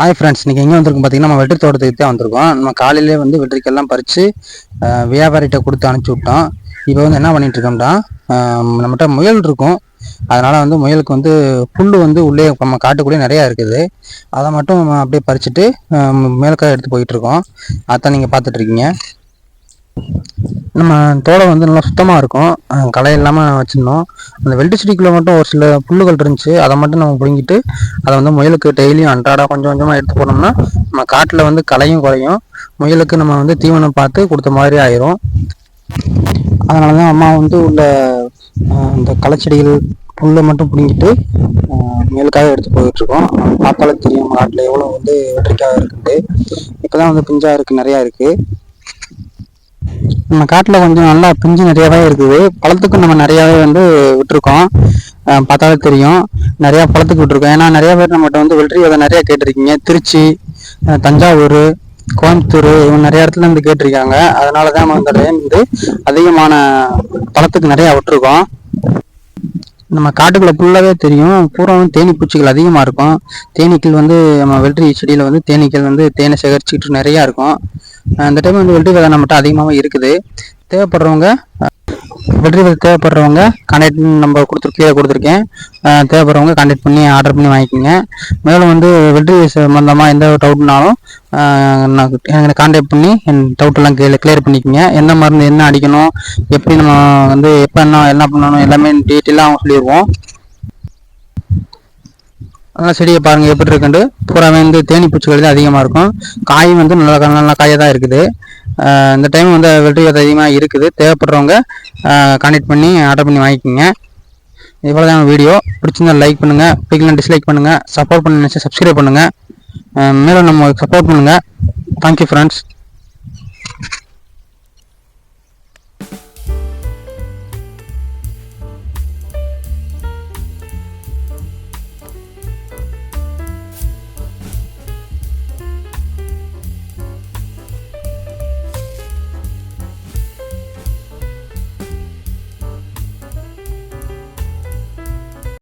Hi friends இன்றைக்கி எங்கே வந்திருக்கோம் பார்த்தீங்கன்னா நம்ம வெற்றி தோட்டத்துக்கு தான் வந்திருக்கோம். நம்ம காலையிலே வந்து வெற்றிக்கெல்லாம் பறித்து வியாபாரிகிட்ட கொடுத்து அனுப்பிச்சி விட்டோம். இப்போ வந்து என்ன பண்ணிட்டு நம்மகிட்ட முயல் இருக்கும். அதனால் வந்து முயலுக்கு வந்து புல் வந்து உள்ளே நம்ம காட்டுக்குள்ளே நிறையா இருக்குது. அதை மட்டும் நம்ம அப்படியே பறிச்சுட்டு மேலுக்காக எடுத்து போயிட்டுருக்கோம் அதான் நீங்கள் பார்த்துட்ருக்கீங்க நம்ம தோலை வந்து நல்லா சுத்தமாக இருக்கும். களை இல்லாமல் வச்சுருந்தோம். அந்த வெல்டு செடிக்குள்ளே மட்டும் ஒரு சில புல்லுகள் இருந்துச்சு. அதை மட்டும் நம்ம பிடுங்கிட்டு அதை வந்து முயலுக்கு டெய்லியும் அன்றாட கொஞ்சம் கொஞ்சமாக எடுத்து போனோம்னா நம்ம காட்டில் வந்து களையும் குறையும். முயலுக்கு நம்ம வந்து தீவனம் பார்த்து கொடுத்த மாதிரி ஆயிரும். அதனால தான் அம்மா வந்து உள்ள அஹ், இந்த களைச்செடிகள் புல்லை மட்டும் பிடுங்கிட்டு முயலுக்காக எடுத்து போயிட்டுருக்கோம். பார்த்தாலே தெரியும் காட்டில் எவ்வளோ வந்து வெற்றிக்காக இருக்குது இப்போ தான் வந்து பிஞ்சாக இருக்குது நிறையா இருக்குது நம்ம காட்டில் கொஞ்சம் நல்லா பிஞ்சு நிறையாவே இருக்குது. பழத்துக்கும் நம்ம நிறையாவே வந்து விட்டுருக்கோம். பார்த்தாலே தெரியும். நிறையா பழத்துக்கு விட்டுருக்கோம். ஏன்னா நிறைய பேர் நம்மகிட்ட வந்து வெற்றி விதை நிறையா கேட்டிருக்கீங்க. திருச்சி தஞ்சாவூர் கோயம்புத்தூர் இவங்க நிறைய இடத்துல இருந்து கேட்டிருக்காங்க. அதனால தான் நம்ம இந்த டைம் வந்து அதிகமான பழத்துக்கு நிறையா விட்டுருக்கோம். நம்ம காட்டுக்குள்ள ஃபுல்லாகவே தெரியும். பூராவும் தேனி பூச்சிகள் அதிகமாக இருக்கும். தேனீக்கள் வந்து நம்ம வெள்ளரி செடியில் வந்து தேனீக்கள் வந்து தேனை சேகரிச்சுக்கிட்டு நிறையா இருக்கும். இந்த டைம் வந்து வெற்றி விதை நம்மகிட்ட அதிகமாகவும் இருக்குது. தேவைப்படுறவங்க வெற்றி விதை தேவைப்படுறவங்க கான்டாக்ட் நம்ம கொடுத்துரு கீழே கொடுத்துருக்கேன். தேவைப்படுறவங்க கான்டாக்ட் பண்ணி ஆர்டர் பண்ணி வாங்கிக்கோங்க. மேலும் வந்து வெற்றி சம்மந்தமாக எந்த டவுட்னாலும் நான் எனக்கு கான்டாக்ட் பண்ணி என் டவுட்டெல்லாம் கிளியர் கிளியர் பண்ணிக்கோங்க. என்ன மருந்து என்ன அடிக்கணும் எப்படி நம்ம வந்து எப்போ என்ன என்ன பண்ணணும் எல்லாமே டீட்டெயிலாக அவங்க சொல்லிடுவோம் நல்லா செடியை பாருங்கள் எப்படி இருக்குன்ட்டு பூராவே வந்து தேனி பூச்சிகள் தான் அதிகமாக இருக்கும். காயும் வந்து நல்லா நல்லா காயாக தான் இருக்குது. இந்த டைம் வந்து வெற்றி விதை அதிகமாக இருக்குது. தேவைப்படுறவங்க கான்டாக்ட் பண்ணி ஆர்டர் பண்ணி வாங்கிக்கோங்க. இவ்வளோ தான் வீடியோ. பிடிச்சிருந்தா லைக் பண்ணுங்கள் பிடிக்கலாம் டிஸ்லைக் பண்ணுங்கள் சப்போர்ட் பண்ண நினச்சி சப்ஸ்கிரைப் பண்ணுங்கள் மேலும் நம்ம சப்போர்ட் பண்ணுங்கள் தேங்க்யூ ஃப்ரெண்ட்ஸ்